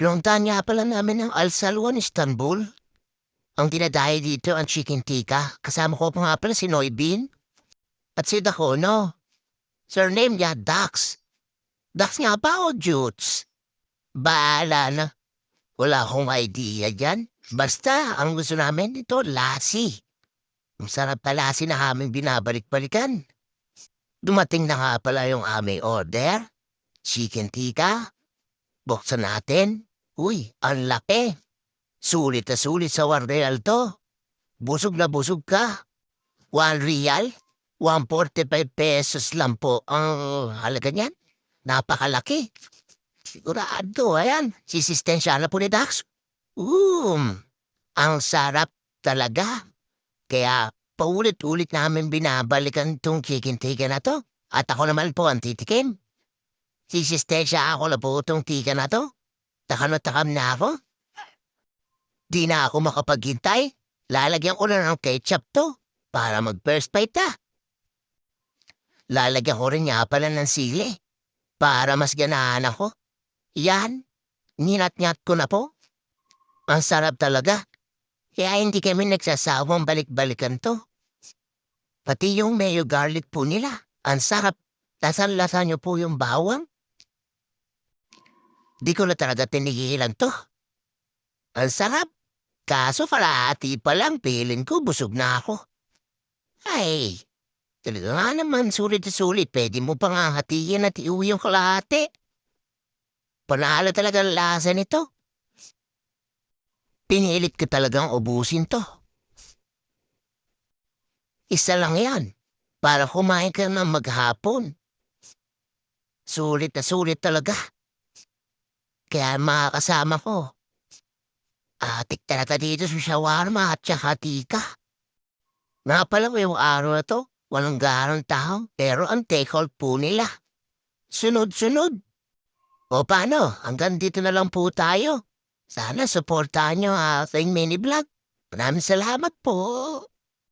Pinuntahan nga pala namin ng Al Salwan, Istanbul. Ang dinadayo dito ang chicken tikka. Kasama ko pa nga pala si Noy Bean. At si Dakono. Surname niya Dax. Dax nga ba o Jutes? Baala na. Wala akong idea dyan. Basta, ang gusto namin ito, lasi. Ang sarap na lasi na aming binabalik-balikan. Dumating na nga pala yung aming order. Chicken tikka. Buksan natin. Uy, ang laki. Sulit na sulit sa real to. Busog na busog ka. One real? 145 pesos lang po ang halaga niyan. Napakalaki. Sigurado, ayan. Sisistensya na po ni Dax. Um, ang sarap talaga. Kaya paulit-ulit namin binabalikan tong chicken tikka na to. At ako naman po ang titikim. Sisistensya ako na po tong tika na to. Takam na takam na ako. Di na ako makapaghintay. Lalagyan ko na ng ketchup to para mag-first bite ta. Lalagyan ko rin nga pala ng sili para mas ganahan ako. Yan, ninat-nyat ko na po. Ang sarap talaga. Kaya hindi kami nagsasawang balik-balikan to. Pati yung mayo garlic po nila. Ang sarap. Lasan-lasa niyo po yung bawang. Di ko na talaga tinigilan to. Ang sarap. Kaso kalahati pa lang, piling ko busog na ako. Ay, talaga nga naman, sulit na sulit. Pwede mo pa nga hatiin at iuwi yung kalahati. Panalo talaga ang lasa nito. Pinilit ko talagang ubusin to. Isa lang yan, para kumain ka ng maghapon. Sulit na sulit talaga. Kaya mga kasama ko, atik talaga dito sa shawarma at saka tika. Nga pala yung araw na to, walang garang tao, pero ang take-out po nila. Sunod-sunod. O paano, hanggang dito na lang po tayo. Sana supportahan nyo ang ating mini vlog. Maraming salamat po.